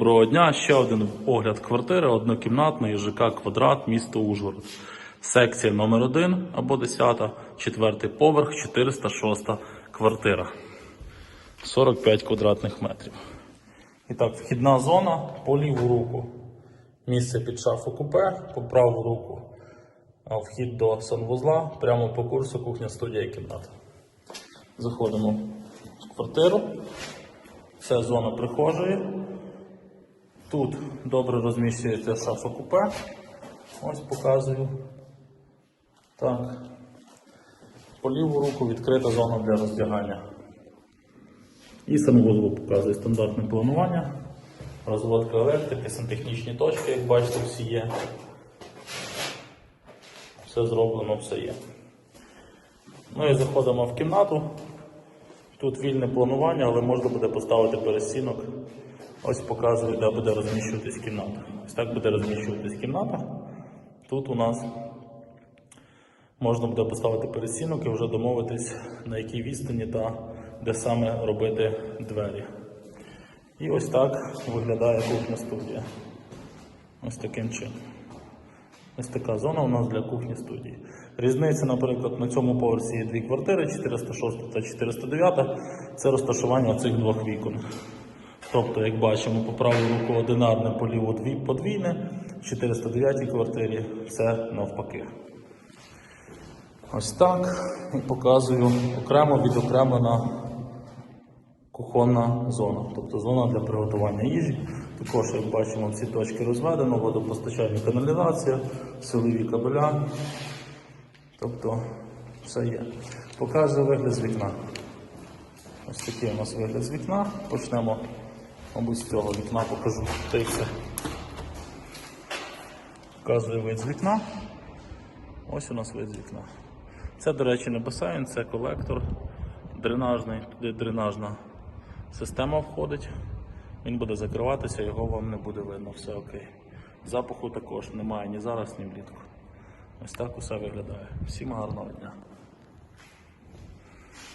Доброго дня. Ще один огляд квартири однокімнатної ЖК Квадрат, місто Ужгород. Секція номер 1 або 10, четвертий поверх, 406 квартира. 45 квадратних метрів. І так, вхідна зона по ліву руку. Місце під шафу купе, по праву руку. Вхід до санвузла прямо по курсу кухня студія і кімната. Заходимо в квартиру. Це зона прихожої. Тут добре розміщується шафа купе. Ось показую. Так. По ліву руку відкрита зона для роздягання. І санвузол показує стандартне планування, розводка електрики, сантехнічні точки, як бачите, всі є. Все зроблено, все є. Ну і заходимо в кімнату. Тут вільне планування, але можна буде поставити перестінок. Ось показую, де буде розміщуватись кімната. Ось так буде розміщуватись кімната. Тут у нас можна буде поставити перестінок і вже домовитись, на якій відстані та де саме робити двері. І ось так виглядає кухня студія. Ось таким чином. Ось така зона у нас для кухні студії. Різниця, наприклад, на цьому поверсі є дві квартири, 406 та 409. Це розташування цих двох вікон. Тобто, як бачимо, по праву руку одинарне, по ліву подвійне, в 409 квартирі все навпаки. Ось так. І показую окремо відокремлена кухонна зона, тобто зона для приготування їжі. Також, як бачимо, всі точки розведено, водопостачання, каналізація, силові кабеля. Тобто все є. Показую вигляд з вікна. Ось такий у нас вигляд з вікна. Почнемо, мабуть, з цього вікна покажу. Та й все. Показую вид з вікна. Ось у нас вид з вікна. Це, до речі, не басейн, це колектор дренажний, туди дренажна система входить. Він буде закриватися, його вам не буде видно, все окей. Запаху також немає ні зараз, ні влітку. Ось так усе виглядає. Всім гарного дня.